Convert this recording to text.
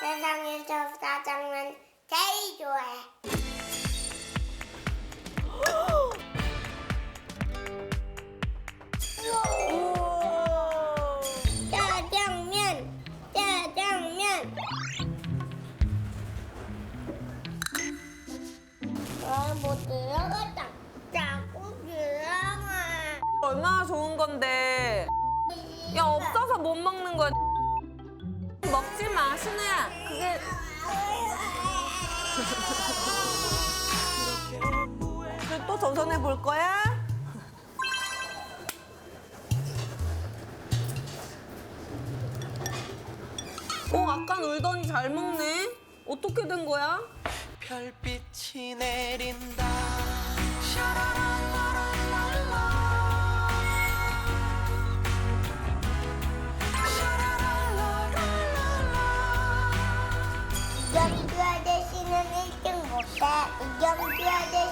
세상에서 짜장면 제일 좋아해. 짜장면, 짜장면. 아, 못 들어갔다. 자꾸 들어가. 얼마나 좋은 건데. 야, 없어서 못 먹는 거야. 먹지 마, 신우야. 그게. 그또 도전해 볼 거야? 어, 아까 놀더니 잘 먹네. 어떻게 된 거야? 별빛이 내린다 아저